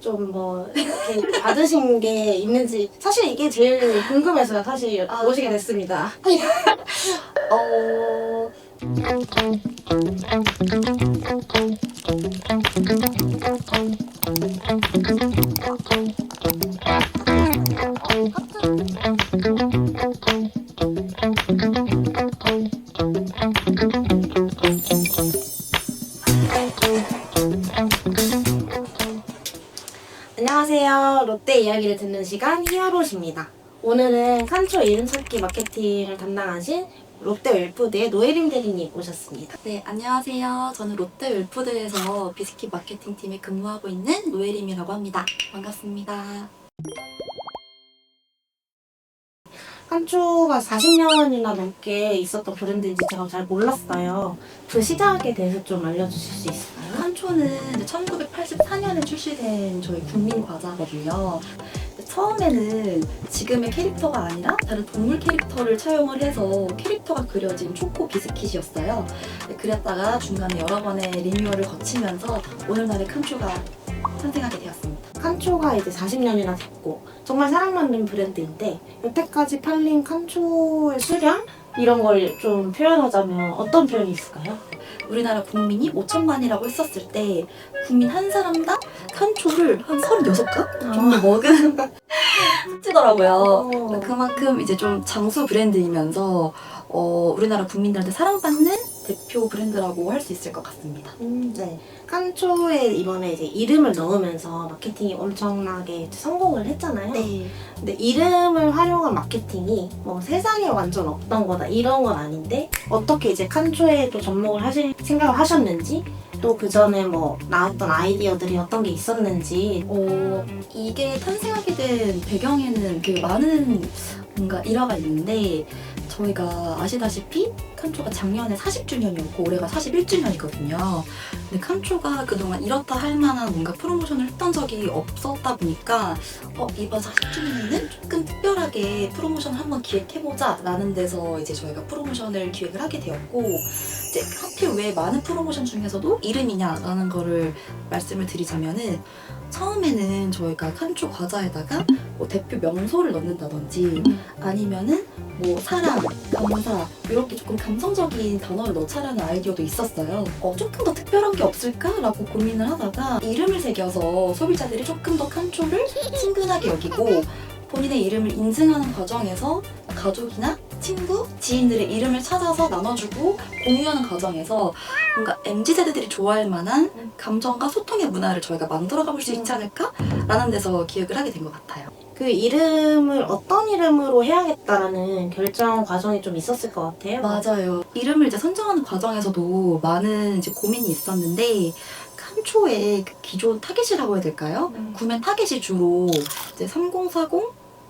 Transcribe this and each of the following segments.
좀 뭐 이렇게 받으신 게 있는지 사실 이게 제일 궁금해서 사실 아, 모시게 됐습니다. 어... 안녕하세요. 롯데 이야기를 듣는 시간 히어롯입니다. 오늘은 칸초 이름 찾기 마케팅을 담당하신 롯데 웰푸드의 노예림 대리님 오셨습니다. 네, 안녕하세요. 저는 롯데 웰푸드에서 비스킷 마케팅 팀에 근무하고 있는 노예림이라고 합니다. 반갑습니다. 칸초가 40년이나 넘게 있었던 브랜드인지 제가 잘 몰랐어요. 그 시작에 대해서 좀 알려주실 수 있을까요? 칸초는 1984년에 출시된 저희 국민 과자거든요. 처음에는 지금의 캐릭터가 아니라 다른 동물 캐릭터를 차용을 해서 캐릭터가 그려진 초코 비스킷이었어요. 그랬다가 중간에 여러 번의 리뉴얼을 거치면서 오늘날의 칸초가 탄생하게 되었습니다. 칸초가 이제 40년이나 됐고 정말 사랑받는 브랜드인데 여태까지 팔린 칸초의 수량 이런 걸 좀 표현하자면 어떤 표현이 있을까요? 우리나라 국민이 5천만이라고 했었을 때 국민 한 사람당 칸초를 한 36컵 정도 먹은 숙지더라고요. 어. 그만큼 이제 좀 장수 브랜드이면서 어, 우리나라 국민들한테 사랑받는 대표 브랜드라고 할 수 있을 것 같습니다. 음, 네. 칸초에 이번에 이제 이름을 넣으면서 마케팅이 엄청나게 성공을 했잖아요. 네. 근데 이름을 활용한 마케팅이 뭐 세상에 완전 없던 거다 이런 건 아닌데 어떻게 이제 칸초에 또 접목을 하실 생각을 하셨는지 또 그 전에 뭐 나왔던 아이디어들이 어떤 게 있었는지 어, 이게 탄생하게 된 배경에는 그 많은 뭔가 일화가 있는데 저희가 아시다시피 칸초가 작년에 40주년이었고 올해가 41주년이거든요. 근데 칸초가 그동안 이렇다 할 만한 뭔가 프로모션을 했던 적이 없었다 보니까 어, 이번 40주년에는 조금 특별하게 프로모션을 한번 기획해보자 라는 데서 이제 저희가 프로모션을 기획을 하게 되었고 이제 하필 왜 많은 프로모션 중에서도 이름이냐라는 거를 말씀을 드리자면은 처음에는 저희가 칸초 과자에다가 뭐 대표 명소를 넣는다든지 아니면은 뭐 사랑, 감사 이렇게 조금 감성적인 단어를 넣자라는 아이디어도 있었어요. 어, 조금 더 특별한 게 없을까라고 고민을 하다가 이름을 새겨서 소비자들이 조금 더 칸초를 친근하게 여기고 본인의 이름을 인증하는 과정에서 가족이나 친구, 지인들의 이름을 찾아서 나눠주고 공유하는 과정에서 뭔가 MZ 세대들이 좋아할 만한 감정과 소통의 문화를 저희가 만들어 가 볼 수 있지 않을까라는 데서 기획을 하게 된 것 같아요. 그 이름을 어떤 이름으로 해야겠다라는 결정 과정이 좀 있었을 것 같아요. 맞아요. 이름을 이제 선정하는 과정에서도 많은 이제 고민이 있었는데 칸초의 그 기존 타겟이라고 해야 될까요? 음. 구매 타겟이 주로 이제 3040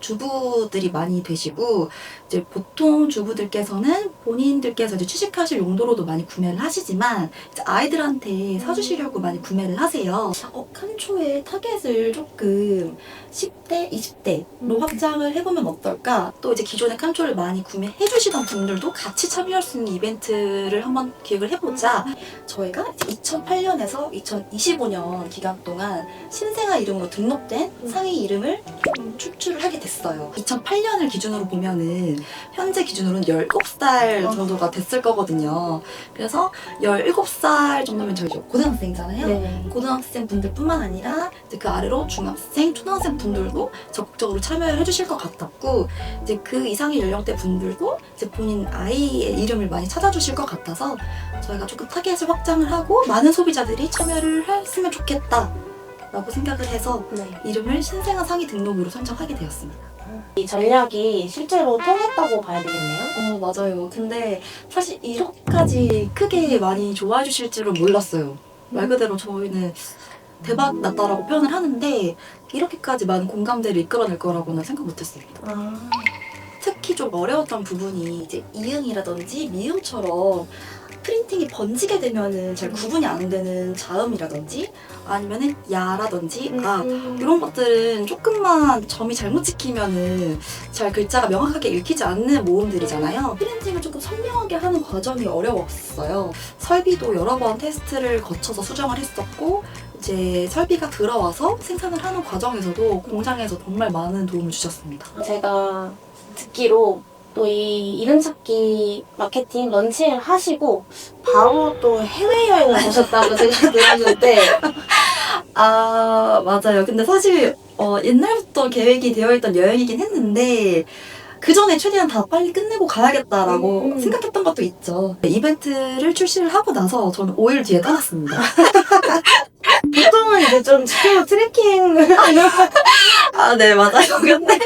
주부들이 많이 되시고 이제 보통 주부들께서는 본인들께서 이제 취직하실 용도로도 많이 구매를 하시지만 이제 아이들한테 사주시려고 많이 구매를 하세요. 어, 칸초의 타겟을 조금 10대, 20대로 음. 확장을 해보면 어떨까? 또 이제 기존에 칸초를 많이 구매해 주시던 분들도 같이 참여할 수 있는 이벤트를 한번 기획을 해보자. 저희가 2008년에서 2025년 기간 동안 신생아 이름으로 등록된 음. 상위 이름을 좀 출출을 하게 됐어요. 2008년을 기준으로 보면은 현재 기준으로는 17살 어. 정도가 됐을 거거든요. 그래서 17살 정도면 저희 이제 고등학생이잖아요. 네. 고등학생 분들뿐만 아니라 이제 그 아래로 중학생, 초등학생 분들도 적극적으로 참여를 해주실 것 같았고 이제 그 이상의 연령대 분들도 이제 본인 아이의 이름을 많이 찾아주실 것 같아서 저희가 조금 타겟을 확장을 하고 많은 소비자들이 참여를 했으면 좋겠다. 라고 생각을 해서 네. 이름을 신생아 상위 등록으로 선정하게 되었습니다. 이 전략이 실제로 통했다고 봐야 되겠네요. 어, 맞아요. 근데 사실 이렇게까지 크게 많이 좋아해 주실 줄은 몰랐어요. 말 그대로 저희는 대박 났다라고 표현을 하는데 이렇게까지 많은 공감대를 이끌어낼 거라고는 생각 못했습니다. 아, 특히 좀 어려웠던 부분이 이제 이응이라든지 미음처럼 프린팅이 번지게 되면은 잘 구분이 안 되는 자음이라든지 아니면은 야라든지 아 음. 이런 것들은 조금만 점이 잘못 찍히면은 잘 글자가 명확하게 읽히지 않는 모음들이잖아요. 프린팅을 조금 선명하게 하는 과정이 어려웠어요. 설비도 여러 번 테스트를 거쳐서 수정을 했었고 이제 설비가 들어와서 생산을 하는 과정에서도 공장에서 정말 많은 도움을 주셨습니다. 제가 듣기로 또 이 이름찾기 마케팅 런칭을 하시고 바로 또 해외여행을 가셨다고 제가 들었는데 아 맞아요. 근데 사실 어, 옛날부터 계획이 되어 있던 여행이긴 했는데 그 전에 최대한 다 빨리 끝내고 가야겠다라고 음. 생각했던 것도 있죠. 이벤트를 출시를 하고 나서 저는 5일 뒤에 떠났습니다. 보통은 이제 좀 지키고 트래킹을 아, 네, 맞아요. 근데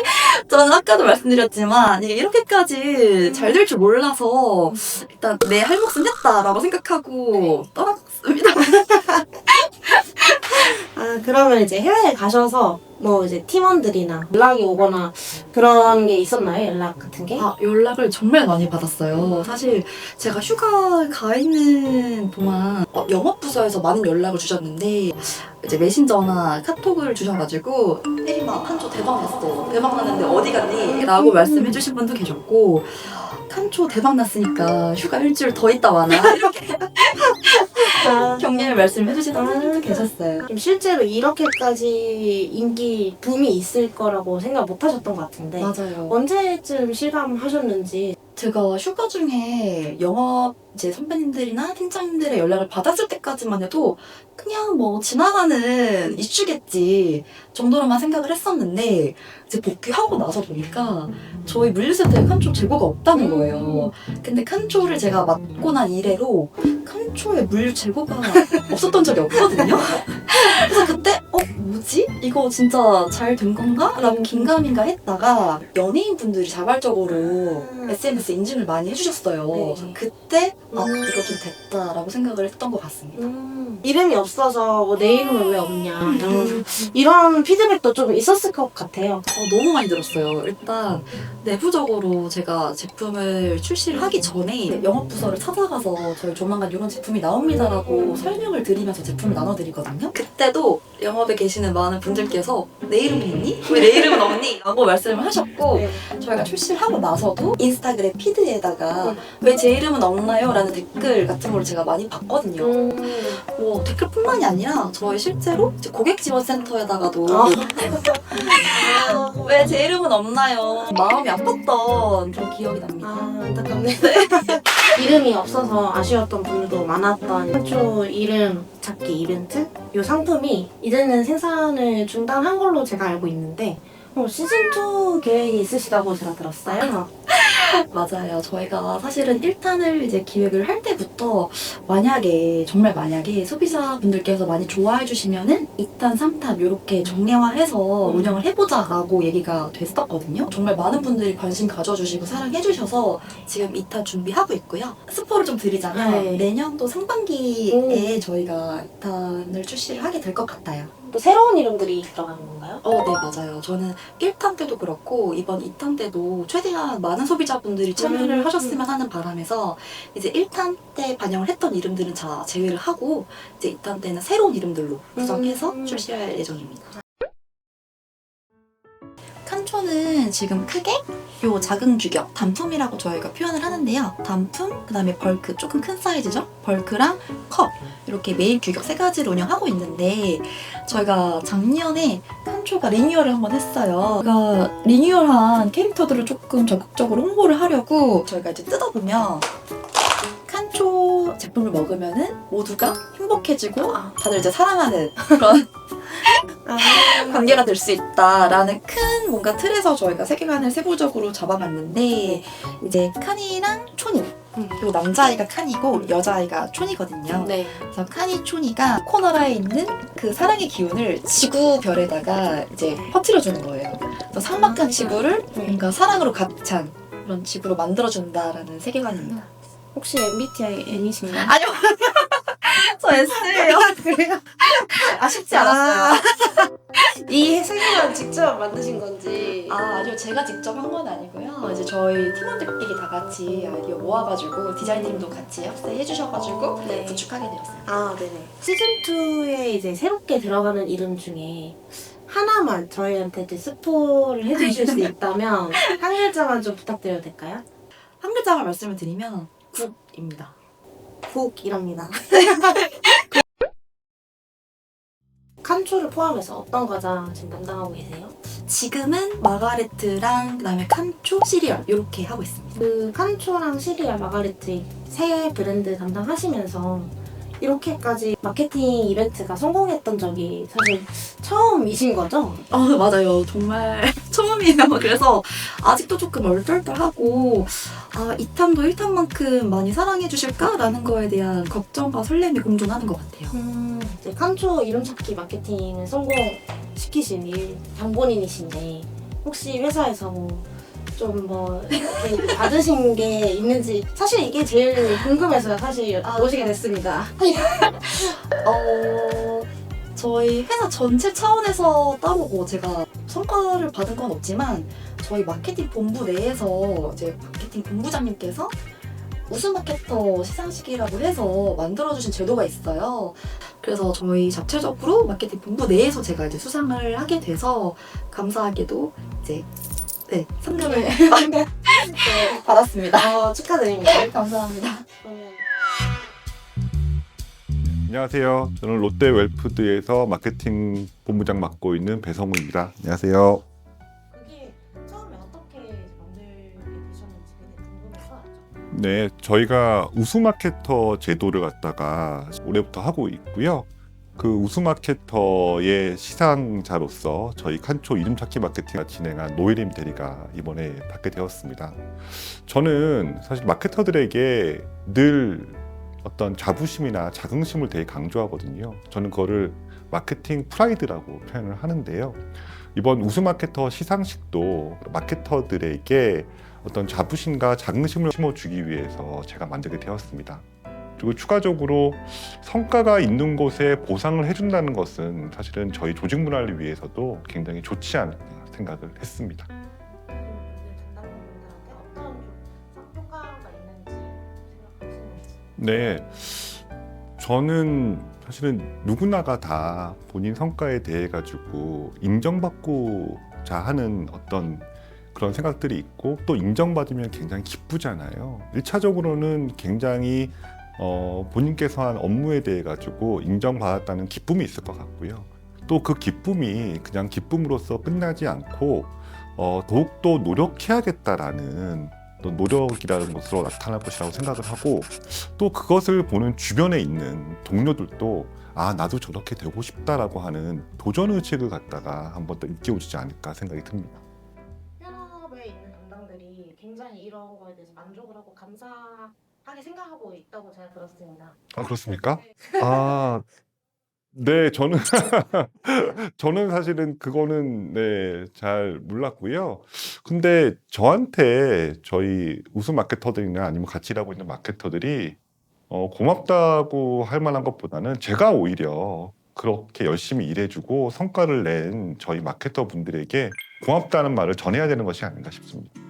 저는 아까도 말씀드렸지만 이게 이렇게까지 잘 될 줄 몰라서 일단 내 할 몫은 했다라고 생각하고 떠났습니다. 아 그러면 이제 해외에 가셔서 뭐 이제 팀원들이나 연락이 오거나 그런 게 있었나요? 연락 같은 게? 아, 연락을 정말 많이 받았어요. 사실 제가 휴가 가 있는 동안 어, 영업부서에서 많은 연락을 주셨는데 이제 메신저나 카톡을 주셔가지고 혜림아 칸초 대박 났어. 대박 났는데 어디 갔니? 라고 말씀해 주신 분도 계셨고 칸초 대박 났으니까 휴가 일주일 더 있다 와라. 이렇게 아, 격려의 말씀해 주시는 분들도 계셨어요. 좀 실제로 이렇게까지 인기 붐이 있을 거라고 생각 못 하셨던 것 같은데 맞아요. 언제쯤 실감하셨는지 제가 휴가 중에 영업 이제 선배님들이나 팀장님들의 연락을 받았을 때까지만 해도 그냥 뭐 지나가는 이슈겠지 정도로만 생각을 했었는데 이제 복귀하고 나서 보니까 저희 물류센터에 칸초 재고가 없다는 거예요. 근데 칸초를 제가 맡고 난 이래로 칸초에 물류 재고가 없었던 적이 없거든요. 그래서 그때 어 뭐지? 이거 진짜 잘 된 건가? 라고 긴가민가 했다가 연예인분들이 자발적으로 SNS 인증을 많이 해주셨어요. 네. 그래서 그때 아 음. 이거 좀 됐다라고 생각을 했던 것 같습니다. 음, 이름이 없어서 뭐 내 이름은 왜 없냐 이런, 이런 피드백도 좀 있었을 것 같아요. 어, 너무 많이 들었어요. 일단 내부적으로 제가 제품을 출시를 하기 전에 영업 부서를 찾아가서 저희 조만간 이런 제품이 나옵니다라고 설명을 드리면서 제품을 나눠드리거든요. 그때도 영업에 계시는 많은 분들께서 내 이름이 있니? 왜 내 이름은 없니? 라고 말씀을 하셨고 네. 저희가 출시를 하고 나서도 인스타그램 피드에다가 음. 왜제 이름은 없나요? 라는 댓글 같은 걸 제가 많이 봤거든요. 음, 뭐 댓글뿐만이 아니라 저희 실제로 이제 고객 지원 센터에다가도 아. 왜제 이름은 없나요? 마음이 아팠던 그런 기억이 납니다. 아, 안타깝네. 이름이 없어서 아쉬웠던 분들도 많았던 한초 이름 찾기 이벤트? 이 상품이 이제는 생산을 중단한 걸로 제가 알고 있는데 어, 시즌2 계획이 있으시다고 제가 들었어요. 맞아요. 저희가 사실은 1탄을 이제 기획을 할 때부터 만약에 정말 만약에 소비자분들께서 많이 좋아해 주시면은 2탄, 3탄 이렇게 정례화해서 운영을 해보자라고 얘기가 됐었거든요. 정말 많은 분들이 관심 가져주시고 사랑해 주셔서 지금 2탄 준비하고 있고요. 스포를 좀 드리자면 네. 내년도 상반기에 저희가 2탄을 출시를 하게 될 것 같아요. 또 새로운 이름들이 들어가는 건가요? 어, 네, 맞아요. 저는 1탄 때도 그렇고, 이번 2탄 때도 최대한 많은 소비자분들이 참여를 음. 하셨으면 하는 바람에서, 이제 1탄 때 반영을 했던 이름들은 다 제외를 하고, 이제 2탄 때는 새로운 이름들로 구성해서 음. 출시할 예정입니다. 칸초는 지금 크게 요 작은 규격, 단품이라고 저희가 표현을 하는데요. 단품, 그 다음에 벌크, 조금 큰 사이즈죠? 벌크랑 컵, 이렇게 매일 규격 세 가지를 운영하고 있는데, 저희가 작년에 칸초가 리뉴얼을 한번 했어요. 저희가 리뉴얼한 캐릭터들을 조금 적극적으로 홍보를 하려고 저희가 이제 뜯어보면 칸초 제품을 먹으면은 모두가 행복해지고 다들 이제 사랑하는 그런 아, 관계가 될 수 있다라는 큰 뭔가 틀에서 저희가 세계관을 세부적으로 잡아봤는데 이제 칸이랑 음. 그리고 남자아이가 칸이고 여자아이가 촌이거든요. 네. 그래서 칸이 촌이가 코너라에 있는 그 사랑의 기운을 지구별에다가 이제 퍼뜨려 주는 거예요. 그래서 삭막한 지구를 뭔가 사랑으로 가득 찬 그런 지구로 만들어 준다라는 세계관입니다. 혹시 MBTI N이신가요? 아니요. 저 S예요. 그래요? 아쉽지 않았어요. 이 세계관 직접 만드신 건지. 아, 아니요. 제가 직접 한 건 아니고요. 이제 저희 팀원들끼리 다 같이 아이디어 모아가지고 디자인팀도 같이 합세해 주셔가지고 네. 구축하게 되었어요. 아, 네네. 시즌2에 이제 새롭게 들어가는 이름 중에 하나만 저희한테 이제 스포를 해주실 수 있다면 한 글자만 좀 부탁드려도 될까요? 한 글자만 말씀을 드리면 국입니다. 국이랍니다. 칸초를 포함해서 어떤 과자 지금 담당하고 계세요? 지금은 마가레트랑 그다음에 칸초 시리얼 이렇게 하고 있습니다. 그 칸초랑 시리얼 마가레트 새 브랜드 담당하시면서 이렇게까지 마케팅 이벤트가 성공했던 적이 사실 처음이신 거죠? 아 맞아요. 정말 처음이에요. 그래서 아직도 조금 얼떨떨하고 아 2탄도 1탄만큼 많이 사랑해 주실까라는 거에 대한 걱정과 설렘이 공존하는 것 같아요. 음, 이제 칸초 이름 찾기 마케팅을 성공시키신 일 장본인이신데 혹시 회사에서 뭐 좀 뭐 받으신 게 있는지 사실 이게 제일 궁금해서 사실 아, 모시게 됐습니다. 어 저희 회사 전체 차원에서 따로 뭐 제가 성과를 받은 건 없지만 저희 마케팅 본부 내에서 이제 마케팅 본부장님께서 우수 마케터 시상식이라고 해서 만들어주신 제도가 있어요. 그래서 저희 자체적으로 마케팅 본부 내에서 제가 이제 수상을 하게 돼서 감사하게도 이제 네 상금을 네, 받았습니다. 어, 축하드립니다. 감사합니다. 그러면 안녕하세요. 저는 롯데 웰푸드에서 마케팅 본부장 맡고 있는 배성우입니다. 안녕하세요. 그게 처음에 어떻게 만들게 되셨는지 되게 궁금해서 알죠. 네, 저희가 우수 마케터 제도를 갖다가 올해부터 하고 있고요. 그 우수마케터의 시상자로서 저희 칸초 이름 찾기 마케팅을 진행한 노예림 대리가 이번에 받게 되었습니다. 저는 사실 마케터들에게 늘 어떤 자부심이나 자긍심을 되게 강조하거든요. 저는 그거를 마케팅 프라이드라고 표현을 하는데요. 이번 우수마케터 시상식도 마케터들에게 어떤 자부심과 자긍심을 심어주기 위해서 제가 만들게 되었습니다. 그리고 추가적으로 성과가 있는 곳에 보상을 해준다는 것은 사실은 저희 조직 문화를 위해서도 굉장히 좋지 않을까 생각을 했습니다. 생각하시는지. 네. 저는 사실은 누구나가 다 본인 성과에 대해 가지고 인정받고자 하는 어떤 그런 생각들이 있고 또 인정받으면 굉장히 기쁘잖아요. 일차적으로는 굉장히 어, 본인께서 한 업무에 대해 가지고 인정받았다는 기쁨이 있을 것 같고요. 또 그 기쁨이 그냥 기쁨으로서 끝나지 않고 어, 더욱더 노력해야겠다라는 노력이라는 것으로 나타날 것이라고 생각을 하고 또 그것을 보는 주변에 있는 동료들도 아 나도 저렇게 되고 싶다라고 하는 도전 의식을 갖다가 한번 더 일깨워주지 않을까 생각이 듭니다. 현업에 있는 담당들이 굉장히 이런 거에 대해서 만족을 하고 감사 하게 생각하고 있다고 제가 들었습니다. 아 그렇습니까? 아, 네, 저는 저는 사실은 그거는 네, 잘 몰랐고요. 근데 저한테 저희 우수 마케터들이나 아니면 같이 일하고 있는 마케터들이 어, 고맙다고 할 만한 것보다는 제가 오히려 그렇게 열심히 일해주고 성과를 낸 저희 마케터 분들에게 고맙다는 말을 전해야 되는 것이 아닌가 싶습니다.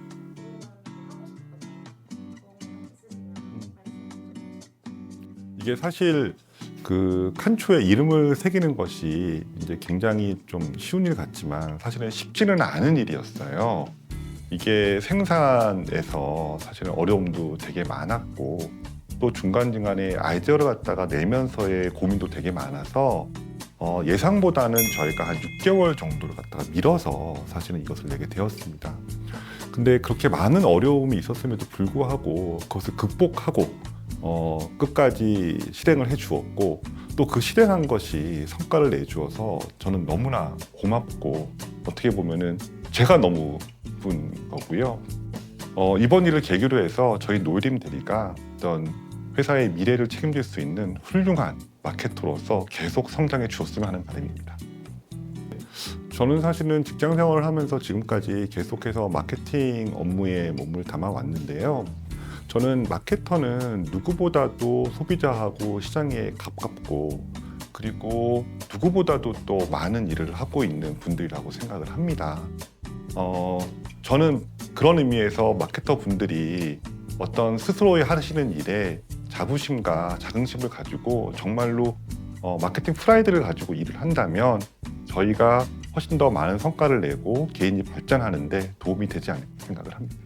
이게 사실 그 칸초에 이름을 새기는 것이 이제 굉장히 좀 쉬운 일 같지만 사실은 쉽지는 않은 일이었어요. 이게 생산에서 사실은 어려움도 되게 많았고 또 중간중간에 아이디어를 갖다가 내면서의 고민도 되게 많아서 어, 예상보다는 저희가 한 6개월 정도를 갖다가 밀어서 사실은 이것을 내게 되었습니다. 근데 그렇게 많은 어려움이 있었음에도 불구하고 그것을 극복하고 어, 끝까지 실행을 해 주었고 또 그 실행한 것이 성과를 내 주어서 저는 너무나 고맙고 어떻게 보면은 제가 너무 기쁜 거고요. 어, 이번 일을 계기로 해서 저희 노림 대리가 어떤 회사의 미래를 책임질 수 있는 훌륭한 마케터로서 계속 성장해 주었으면 하는 바람입니다. 저는 사실은 직장 생활을 하면서 지금까지 계속해서 마케팅 업무에 몸을 담아 왔는데요. 저는 마케터는 누구보다도 소비자하고 시장에 가깝고 그리고 누구보다도 또 많은 일을 하고 있는 분들이라고 생각을 합니다. 어, 저는 그런 의미에서 마케터 분들이 어떤 스스로의 하시는 일에 자부심과 자긍심을 가지고 정말로 어, 마케팅 프라이드를 가지고 일을 한다면 저희가 훨씬 더 많은 성과를 내고 개인이 발전하는데 도움이 되지 않을까 생각을 합니다.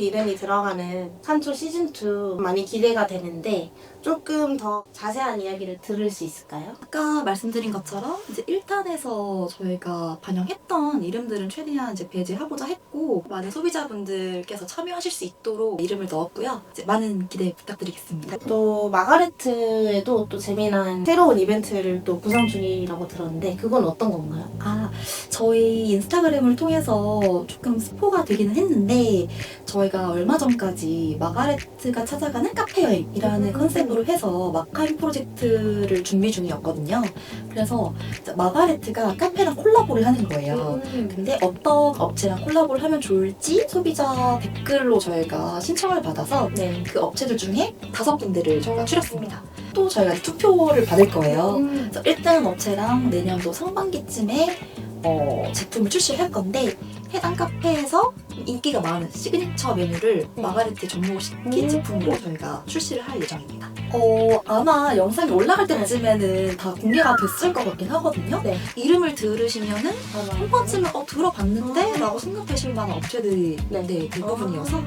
이름이 들어가는 칸초 시즌2 많이 기대가 되는데 조금 더 자세한 이야기를 들을 수 있을까요? 아까 말씀드린 것처럼 이제 1탄에서 저희가 반영했던 이름들은 최대한 이제 배제하고자 했고 많은 소비자분들께서 참여하실 수 있도록 이름을 넣었고요. 이제 많은 기대 부탁드리겠습니다. 또 마가레트에도 또 재미난 새로운 이벤트를 또 구상 중이라고 들었는데 그건 어떤 건가요? 아, 저희 인스타그램을 통해서 조금 스포가 되기는 했는데 저희가 얼마 전까지 마가레트가 찾아가는 카페 여행이라는 음. 컨셉 으로 해서 마카인 프로젝트를 준비 중이었거든요. 그래서 마가레트가 카페랑 콜라보를 하는 거예요. 음. 근데 어떤 업체랑 콜라보를 하면 좋을지 소비자 댓글로 저희가 신청을 받아서 네. 그 업체들 중에 다섯 군데를 저희가 추렸습니다. 또 저희가 투표를 받을 거예요. 음. 그래서 1등 업체랑 내년도 상반기쯤에 어, 제품을 출시를 할 건데 해당 카페에서 인기가 많은 시그니처 메뉴를 네. 마가레트에 접목시킨 음. 제품으로 저희가 출시를 할 예정입니다. 어, 아마 영상이 올라갈 때쯤에는 다 공개가 됐을 것 같긴 하거든요. 네. 이름을 들으시면은. 한 번쯤은 어 들어봤는데? 아. 라고 생각하실 만한 업체들이 네. 네, 대부분이어서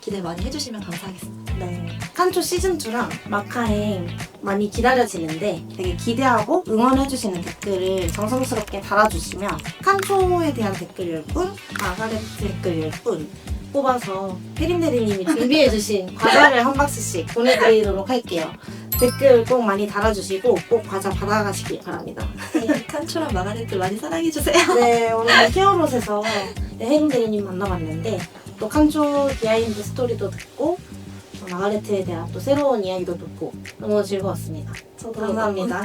기대 많이 해주시면 감사하겠습니다. 네. 칸초 시즌2랑 마카행 많이 기다려지는데 되게 기대하고 응원해주시는 댓글을 정성스럽게 달아주시면 칸초에 대한 댓글일 뿐, 마가레트 댓글일 뿐 뽑아서 혜림 대리님이 준비해 주신 과자를 한 박스씩 보내드리도록 할게요. 댓글 꼭 많이 달아주시고 꼭 과자 받아가시길 바랍니다. 네, 칸초랑 마가레트 많이 사랑해주세요. 네, 오늘 히어롯에서 네, 혜림 대리님 만나봤는데 또 칸초 비하인드 스토리도 듣고 또 마가레트에 대한 또 새로운 이야기도 듣고 너무 즐거웠습니다. 저도 감사합니다.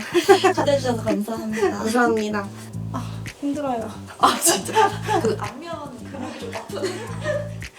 초대해주셔서 감사합니다. 감사합니다. 아, 힘들어요. 아 진짜 그 안면 근육이 좀 아프네.